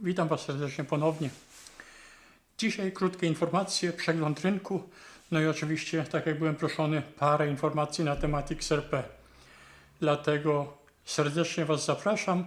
Witam Was serdecznie ponownie. Dzisiaj krótkie informacje, przegląd rynku, no i oczywiście, tak jak byłem proszony, parę informacji na temat XRP. Dlatego serdecznie Was zapraszam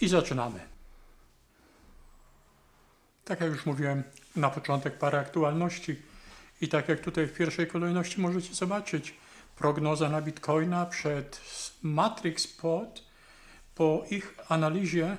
i zaczynamy. Tak jak już mówiłem na początek, parę aktualności i tak jak tutaj w pierwszej kolejności możecie zobaczyć, prognoza na Bitcoina przed Matrix Pod po ich analizie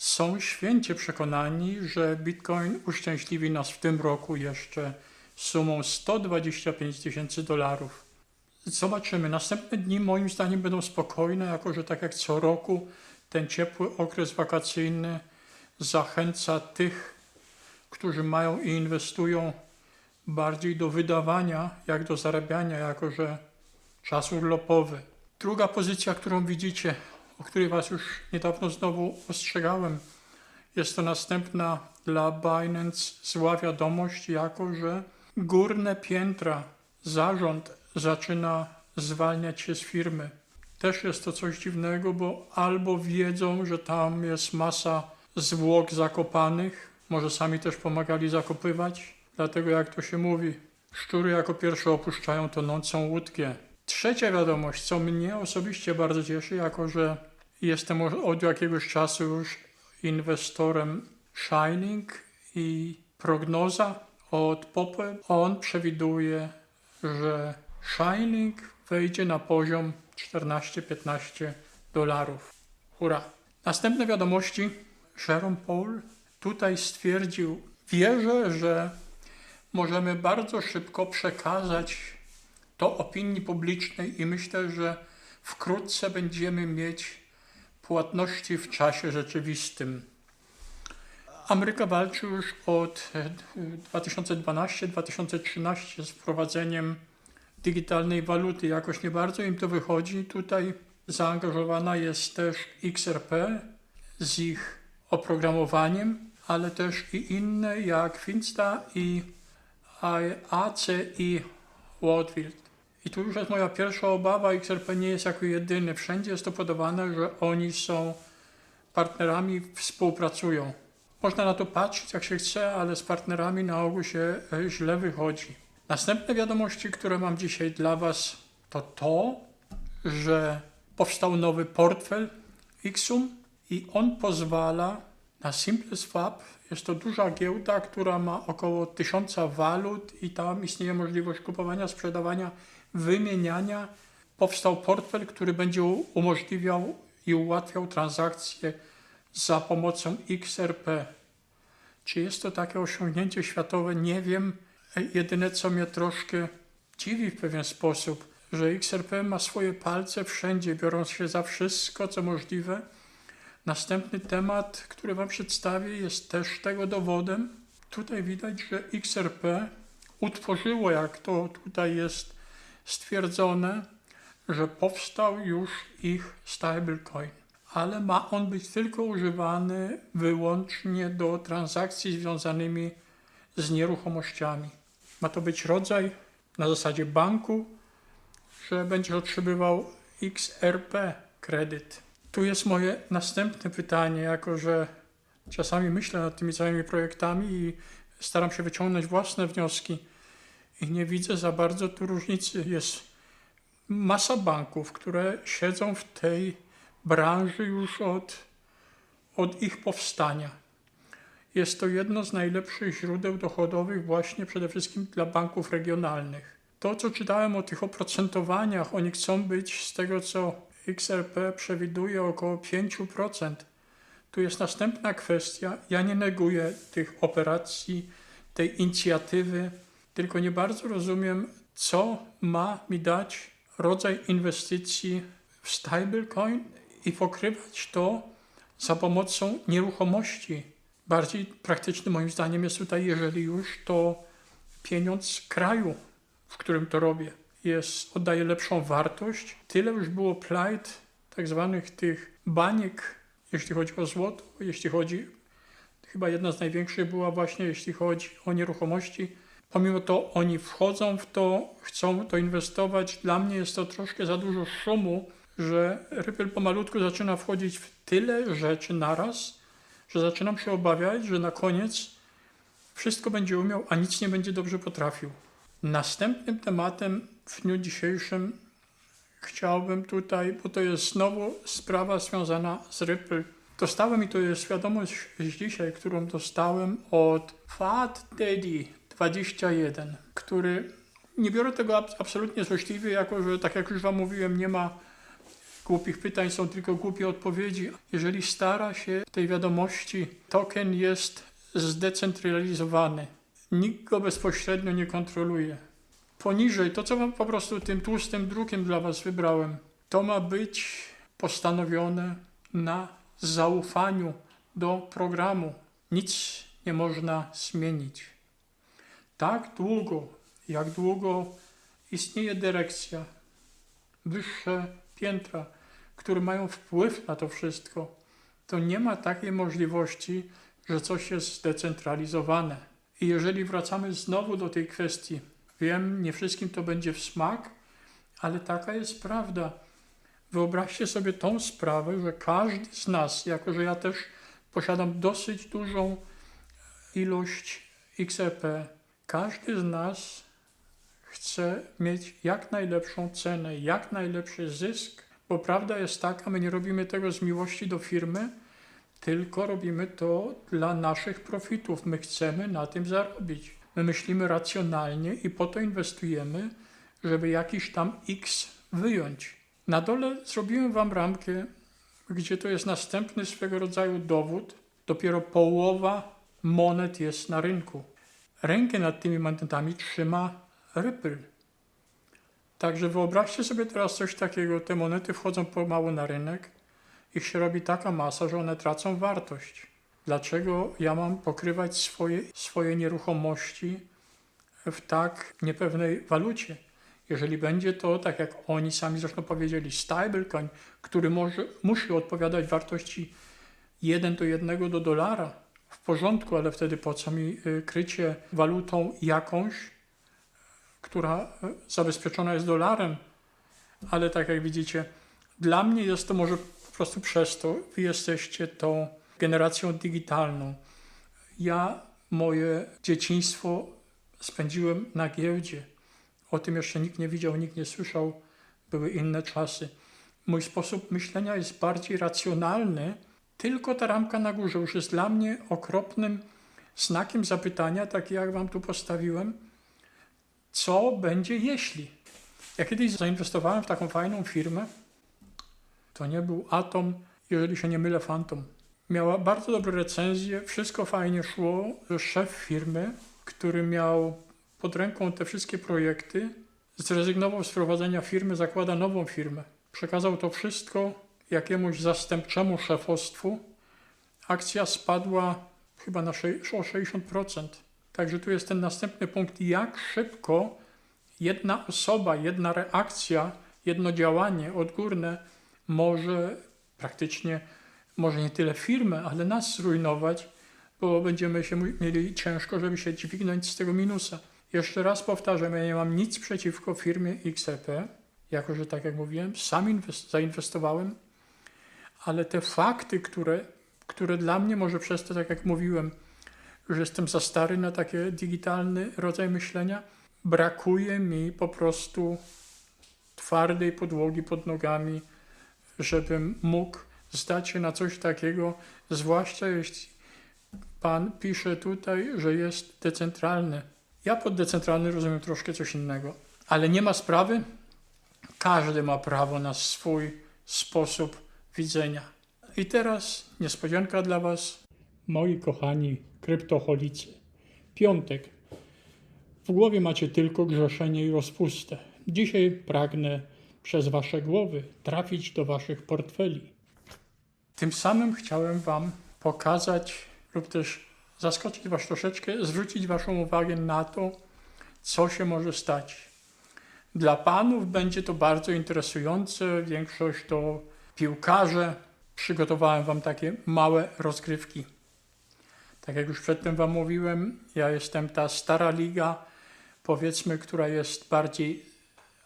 są święcie przekonani, że Bitcoin uszczęśliwi nas w tym roku jeszcze sumą 125 tysięcy dolarów. Zobaczymy. Następne dni moim zdaniem będą spokojne, jako że tak jak co roku ten ciepły okres wakacyjny zachęca tych, którzy mają i inwestują bardziej do wydawania, jak do zarabiania, jako że czas urlopowy. Druga pozycja, którą widzicie, o której Was już niedawno znowu ostrzegałem, jest to następna dla Binance zła wiadomość, jako że górne piętra, zarząd zaczyna zwalniać się z firmy. Też jest to coś dziwnego, bo albo wiedzą, że tam jest masa zwłok zakopanych, może sami też pomagali zakopywać, dlatego jak to się mówi, szczury jako pierwsze opuszczają tonącą łódkę. Trzecia wiadomość, co mnie osobiście bardzo cieszy, jako że jestem od jakiegoś czasu już inwestorem Shining i prognoza od Popę, on przewiduje, że Shining wejdzie na poziom 14-15 dolarów. Hurra! Następne wiadomości. Sharon Paul tutaj stwierdził, wierzę, że możemy bardzo szybko przekazać to opinii publicznej i myślę, że wkrótce będziemy mieć płatności w czasie rzeczywistym. Ameryka walczy już od 2012-2013 z wprowadzeniem digitalnej waluty. Jakoś nie bardzo im to wychodzi. Tutaj zaangażowana jest też XRP z ich oprogramowaniem, ale też i inne jak Finsta i ACI Worldfield. I tu już jest moja pierwsza obawa. XRP nie jest jako jedyny. Wszędzie jest to podawane, że oni są partnerami, współpracują. Można na to patrzeć jak się chce, ale z partnerami na ogół się e, źle wychodzi. Następne wiadomości, które mam dzisiaj dla Was, to to, że powstał nowy portfel Xum i on pozwala na SimplesWap. Jest to duża giełda, która ma około tysiąca walut i tam istnieje możliwość kupowania, sprzedawania, wymieniania. Powstał portfel, który będzie umożliwiał i ułatwiał transakcje za pomocą XRP. Czy jest to takie osiągnięcie światowe? Nie wiem. Jedyne, co mnie troszkę dziwi w pewien sposób, że XRP ma swoje palce wszędzie, biorąc się za wszystko, co możliwe. Następny temat, który Wam przedstawię, jest też tego dowodem. Tutaj widać, że XRP utworzyło, jak to tutaj jest stwierdzone, że powstał już ich stablecoin, ale ma on być tylko używany wyłącznie do transakcji związanymi z nieruchomościami. Ma to być rodzaj na zasadzie banku, że będzie otrzymywał XRP kredyt. Tu jest moje następne pytanie, jako że czasami myślę nad tymi całymi projektami i staram się wyciągnąć własne wnioski i nie widzę za bardzo tu różnicy. Jest masa banków, które siedzą w tej branży już od, od ich powstania. Jest to jedno z najlepszych źródeł dochodowych właśnie przede wszystkim dla banków regionalnych. To, co czytałem o tych oprocentowaniach, oni chcą być z tego, co XRP przewiduje około 5%. Tu jest następna kwestia. Ja nie neguję tych operacji, tej inicjatywy, tylko nie bardzo rozumiem, co ma mi dać rodzaj inwestycji w stablecoin i pokrywać to za pomocą nieruchomości. Bardziej praktyczny moim zdaniem jest tutaj, jeżeli już, to pieniądz kraju, w którym to robię jest, oddaje lepszą wartość. Tyle już było plight tak zwanych tych baniek, jeśli chodzi o złoto, jeśli chodzi, chyba jedna z największych była właśnie, jeśli chodzi o nieruchomości. Pomimo to oni wchodzą w to, chcą to inwestować. Dla mnie jest to troszkę za dużo szumu, że Ripple pomalutku zaczyna wchodzić w tyle rzeczy naraz, że zaczynam się obawiać, że na koniec wszystko będzie umiał, a nic nie będzie dobrze potrafił. Następnym tematem w dniu dzisiejszym chciałbym tutaj, bo to jest znowu sprawa związana z Ripple. Dostałem i to jest wiadomość z dzisiaj, którą dostałem od Fat Daddy 21, który nie biorę tego ab- absolutnie złośliwie, jako że tak jak już Wam mówiłem, nie ma głupich pytań, są tylko głupie odpowiedzi. Jeżeli stara się tej wiadomości, token jest zdecentralizowany. Nikt go bezpośrednio nie kontroluje. Poniżej, to co Wam po prostu tym tłustym drukiem dla Was wybrałem, to ma być postanowione na zaufaniu do programu. Nic nie można zmienić. Tak długo, jak długo istnieje dyrekcja, wyższe piętra, które mają wpływ na to wszystko, to nie ma takiej możliwości, że coś jest zdecentralizowane. I jeżeli wracamy znowu do tej kwestii, wiem, nie wszystkim to będzie w smak, ale taka jest prawda. Wyobraźcie sobie tą sprawę, że każdy z nas, jako że ja też posiadam dosyć dużą ilość XRP, każdy z nas chce mieć jak najlepszą cenę, jak najlepszy zysk, bo prawda jest taka, my nie robimy tego z miłości do firmy, tylko robimy to dla naszych profitów. My chcemy na tym zarobić. My myślimy racjonalnie i po to inwestujemy, żeby jakiś tam X wyjąć. Na dole zrobiłem Wam ramkę, gdzie to jest następny swego rodzaju dowód. Dopiero połowa monet jest na rynku. Rękę nad tymi monetami trzyma Ripple. Także wyobraźcie sobie teraz coś takiego, te monety wchodzą pomału na rynek, ich się robi taka masa, że one tracą wartość. Dlaczego ja mam pokrywać swoje, swoje nieruchomości w tak niepewnej walucie? Jeżeli będzie to, tak jak oni sami zresztą powiedzieli, stablecoin, który może, musi odpowiadać wartości 1 do 1 do dolara, w porządku, ale wtedy po co mi y, krycie walutą jakąś, która y, zabezpieczona jest dolarem? Ale tak jak widzicie, dla mnie jest to może po prostu przez to, wy jesteście tą generacją digitalną. Ja moje dzieciństwo spędziłem na giełdzie. O tym jeszcze nikt nie widział, nikt nie słyszał. Były inne czasy. Mój sposób myślenia jest bardziej racjonalny. Tylko ta ramka na górze już jest dla mnie okropnym znakiem zapytania, taki jak wam tu postawiłem. Co będzie jeśli? Ja kiedyś zainwestowałem w taką fajną firmę. To nie był Atom, jeżeli się nie mylę, Phantom. Miała bardzo dobre recenzje, wszystko fajnie szło. Szef firmy, który miał pod ręką te wszystkie projekty, zrezygnował z prowadzenia firmy, zakłada nową firmę. Przekazał to wszystko jakiemuś zastępczemu szefostwu. Akcja spadła chyba na sze- o 60%. Także tu jest ten następny punkt, jak szybko jedna osoba, jedna reakcja, jedno działanie odgórne może praktycznie, może nie tyle firmę, ale nas zrujnować, bo będziemy się mieli ciężko, żeby się dźwignąć z tego minusa. Jeszcze raz powtarzam, ja nie mam nic przeciwko firmie XRP, jako że tak jak mówiłem, sam inwest- zainwestowałem, ale te fakty, które, które dla mnie może przez to, tak jak mówiłem, że jestem za stary na taki digitalny rodzaj myślenia, brakuje mi po prostu twardej podłogi pod nogami, żebym mógł zdać się na coś takiego, zwłaszcza jeśli Pan pisze tutaj, że jest decentralny. Ja pod decentralny rozumiem troszkę coś innego, ale nie ma sprawy. Każdy ma prawo na swój sposób widzenia. I teraz niespodzianka dla Was, moi kochani kryptoholicy. Piątek. W głowie macie tylko grzeszenie i rozpustę. Dzisiaj pragnę przez Wasze głowy trafić do Waszych portfeli. Tym samym chciałem Wam pokazać lub też zaskoczyć Was troszeczkę, zwrócić Waszą uwagę na to, co się może stać. Dla Panów będzie to bardzo interesujące, większość to piłkarze. Przygotowałem Wam takie małe rozgrywki. Tak jak już przedtem Wam mówiłem, ja jestem ta stara liga, powiedzmy, która jest bardziej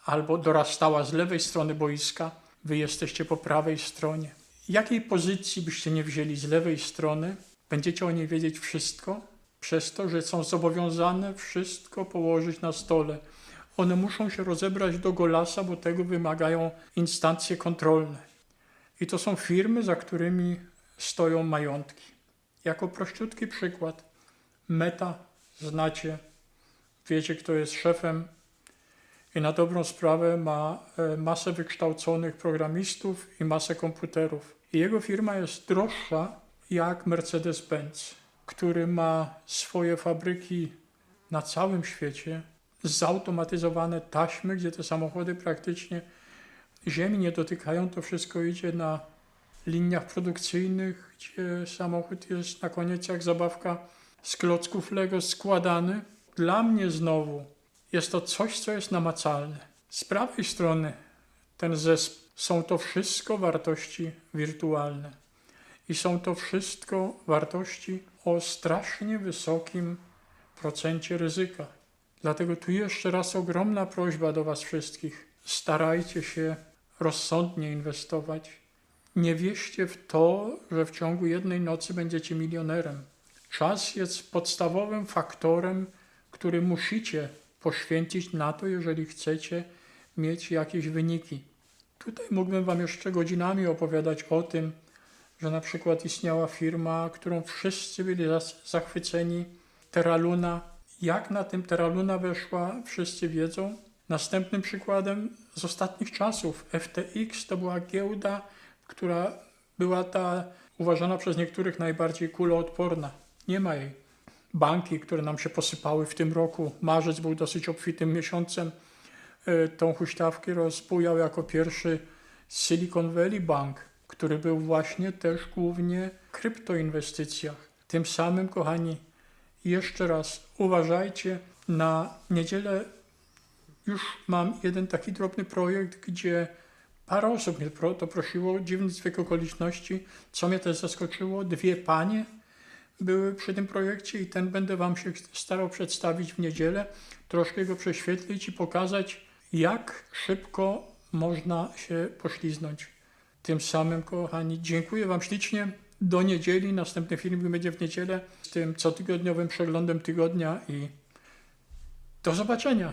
albo dorastała z lewej strony boiska, Wy jesteście po prawej stronie. Jakiej pozycji byście nie wzięli z lewej strony, Będziecie o niej wiedzieć wszystko, przez to, że są zobowiązane wszystko położyć na stole. One muszą się rozebrać do golasa, bo tego wymagają instancje kontrolne. I to są firmy, za którymi stoją majątki. Jako prościutki przykład, Meta znacie, wiecie kto jest szefem i na dobrą sprawę ma e, masę wykształconych programistów i masę komputerów. I jego firma jest droższa jak Mercedes-Benz, który ma swoje fabryki na całym świecie, zautomatyzowane taśmy, gdzie te samochody praktycznie ziemi nie dotykają, to wszystko idzie na liniach produkcyjnych, gdzie samochód jest na koniec jak zabawka z klocków Lego składany. Dla mnie znowu jest to coś, co jest namacalne. Z prawej strony ten zespół są to wszystko wartości wirtualne. I są to wszystko wartości o strasznie wysokim procencie ryzyka. Dlatego tu jeszcze raz ogromna prośba do Was wszystkich. Starajcie się rozsądnie inwestować. Nie wierzcie w to, że w ciągu jednej nocy będziecie milionerem. Czas jest podstawowym faktorem, który musicie poświęcić na to, jeżeli chcecie mieć jakieś wyniki. Tutaj mógłbym Wam jeszcze godzinami opowiadać o tym, że na przykład istniała firma, którą wszyscy byli zachwyceni, Teraluna. Jak na tym Teraluna weszła, wszyscy wiedzą. Następnym przykładem z ostatnich czasów FTX to była giełda, która była ta uważana przez niektórych najbardziej kuloodporna. Nie ma jej. Banki, które nam się posypały w tym roku, marzec był dosyć obfitym miesiącem, e, tą huśtawkę rozbujał jako pierwszy Silicon Valley Bank, który był właśnie też głównie w kryptoinwestycjach. Tym samym, kochani, jeszcze raz uważajcie na niedzielę. Już mam jeden taki drobny projekt, gdzie parę osób mnie to prosiło, dziwny zbieg okoliczności, co mnie też zaskoczyło. Dwie panie były przy tym projekcie i ten będę Wam się starał przedstawić w niedzielę, troszkę go prześwietlić i pokazać, jak szybko można się pośliznąć. Tym samym, kochani, dziękuję Wam ślicznie. Do niedzieli, następny film będzie w niedzielę z tym cotygodniowym przeglądem tygodnia i do zobaczenia.